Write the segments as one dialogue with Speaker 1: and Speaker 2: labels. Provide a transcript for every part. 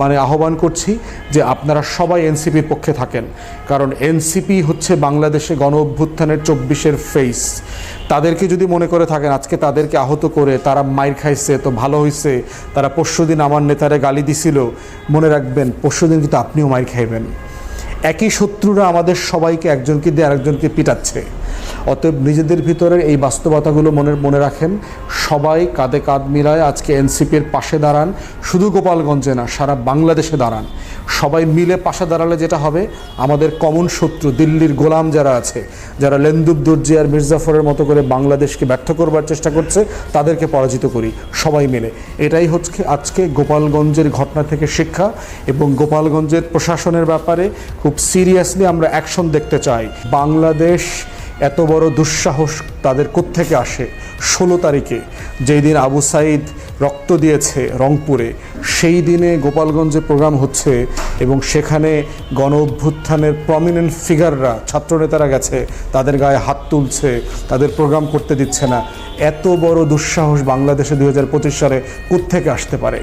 Speaker 1: মানে আহ্বান করছি যে আপনারা সবাই এনসিপির পক্ষে থাকেন। কারণ এনসিপি হচ্ছে বাংলাদেশে গণ অভ্যুত্থানের চব্বিশের ফেস তাদেরকে যদি মনে করে থাকেন, আজকে তাদেরকে আহত করে তারা মাইর খাইছে, তো ভালো হয়েছে তারা পরশুদিন আমার নেতারে গালি দিছিল, মনে রাখবেন পরশুদিন কিন্তু আপনিও মাইর খাইবেন। একই শত্রুরা আমাদের সবাইকে একজনকে দিয়ে আরেকজনকে পিটাচ্ছে। অতএব নিজেদের ভিতরের এই বাস্তবতাগুলো মনে মনে রাখেন। সবাই কাঁধে কাঁধ মিলায় আজকে এনসিপির পাশে দাঁড়ান। শুধু গোপালগঞ্জে না, সারা বাংলাদেশে দাঁড়ান। সবাই মিলে পাশে দাঁড়ালে যেটা হবে, আমাদের কমন শত্রু দিল্লির গোলাম যারা আছে, যারা লেন্দুব দর্জি আর মির্জাফরের মতো করে বাংলাদেশকে ব্যর্থ করবার চেষ্টা করছে, তাদেরকে পরাজিত করি, সবাই মিলে। এটাই হচ্ছে আজকে গোপালগঞ্জের ঘটনা থেকে শিক্ষা এবং গোপালগঞ্জের প্রশাসনের ব্যাপারে খুব সিরিয়াসলি আমরা অ্যাকশন দেখতে চাই। বাংলাদেশ এত বড় দুঃসাহস তাদের কোত্থেকে আসে? ষোলো তারিখে যেই দিন আবু সাইদ রক্ত দিয়েছে রংপুরে, সেই দিনে গোপালগঞ্জে প্রোগ্রাম হচ্ছে এবং সেখানে গণ অভ্যুত্থানের প্রমিনেন্ট ফিগাররা ছাত্রনেতারা গেছে, তাদের গায়ে হাত তুলছে, তাদের প্রোগ্রাম করতে দিচ্ছে না। এত বড় দুঃসাহস বাংলাদেশে দুই হাজার পঁচিশ সালে কোত্থেকে আসতে পারে?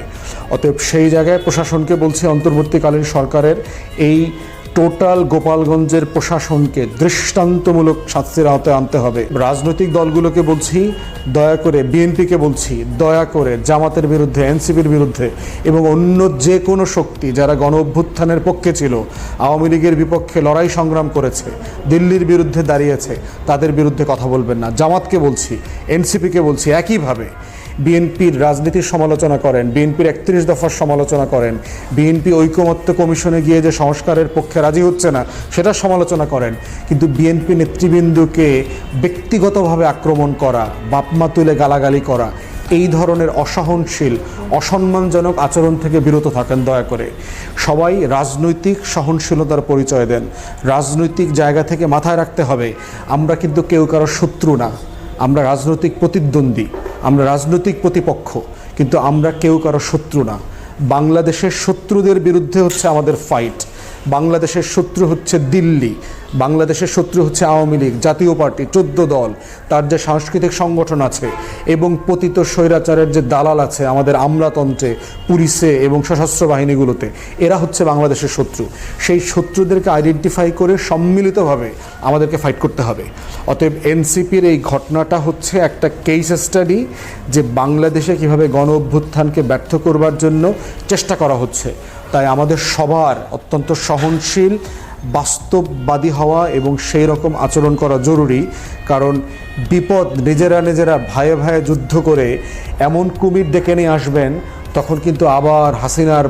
Speaker 1: অতএব সেই জায়গায় প্রশাসনকে বলছি, অন্তর্বর্তীকালীন সরকারের এই টোটাল গোপালগঞ্জের প্রশাসনকে দৃষ্টান্তমূলক শাস্তির আওতায় আনতে হবে। রাজনৈতিক দলগুলোকে বলছি, দয়া করে বিএনপিকে বলছি, দয়া করে জামাতের বিরুদ্ধে, এনসিপির বিরুদ্ধে এবং অন্য যে কোনো শক্তি যারা গণ অভ্যুত্থানের পক্ষে ছিল, আওয়ামী লীগের বিপক্ষে লড়াই সংগ্রাম করেছে, দিল্লির বিরুদ্ধে দাঁড়িয়েছে, তাদের বিরুদ্ধে কথা বলবেন না। জামাতকে বলছি, এনসিপিকে বলছি, একইভাবে বিএনপির রাজনীতির সমালোচনা করেন, বিএনপির একত্রিশ দফার সমালোচনা করেন, বিএনপি ঐকমত্য কমিশনে গিয়ে যে সংস্কারের পক্ষে রাজি হচ্ছে না, সেটা সমালোচনা করেন। কিন্তু বিএনপি নেতৃবৃন্দকে ব্যক্তিগতভাবে আক্রমণ করা, বাপমা তুলে গালাগালি করা, এই ধরনের অসহনশীল, অসম্মানজনক আচরণ থেকে বিরত থাকেন দয়া করে। সবাই রাজনৈতিক সহনশীলতার পরিচয় দেন। রাজনৈতিক জায়গা থেকে মাথায় রাখতে হবে, আমরা কিন্তু কেউ কারও শত্রু না। আমরা রাজনৈতিক প্রতিদ্বন্দ্বী। আমরা রাজনৈতিক প্রতিপক্ষ, কিন্তু আমরা কেউ কারও শত্রু না। বাংলাদেশের শত্রুদের বিরুদ্ধে হচ্ছে আমাদের ফাইট বাংলাদেশের শত্রু হচ্ছে দিল্লি, বাংলাদেশের শত্রু হচ্ছে আওয়ামী লীগ, জাতীয় পার্টি, চোদ্দ দল, তার যে সাংস্কৃতিক সংগঠন আছে এবং পতিত স্বৈরাচারের যে দালাল আছে আমাদের আমলাতন্ত্রে, পুলিশে এবং সশস্ত্র বাহিনীগুলোতে, এরা হচ্ছে বাংলাদেশের শত্রু। সেই শত্রুদেরকে আইডেন্টিফাই করে সম্মিলিতভাবে আমাদেরকে ফাইট করতে হবে। অতএব এনসিপির এই ঘটনাটা হচ্ছে একটা কেস স্টাডি যে বাংলাদেশে কীভাবে গণ অভ্যুত্থানকে ব্যর্থ করবার জন্য চেষ্টা করা হচ্ছে। তাই আমাদের সবার অত্যন্ত সহনশীল, বাস্তববাদী হওয়া এবং সেই রকম আচরণ করা জরুরি। কারণ বিপদ নিজেরা নিজেরা ভাইয়ে ভাইয়ে যুদ্ধ করে এমন কুমির ডেকে নিয়ে আসবেন, তখন কিন্তু আবার হাসিনার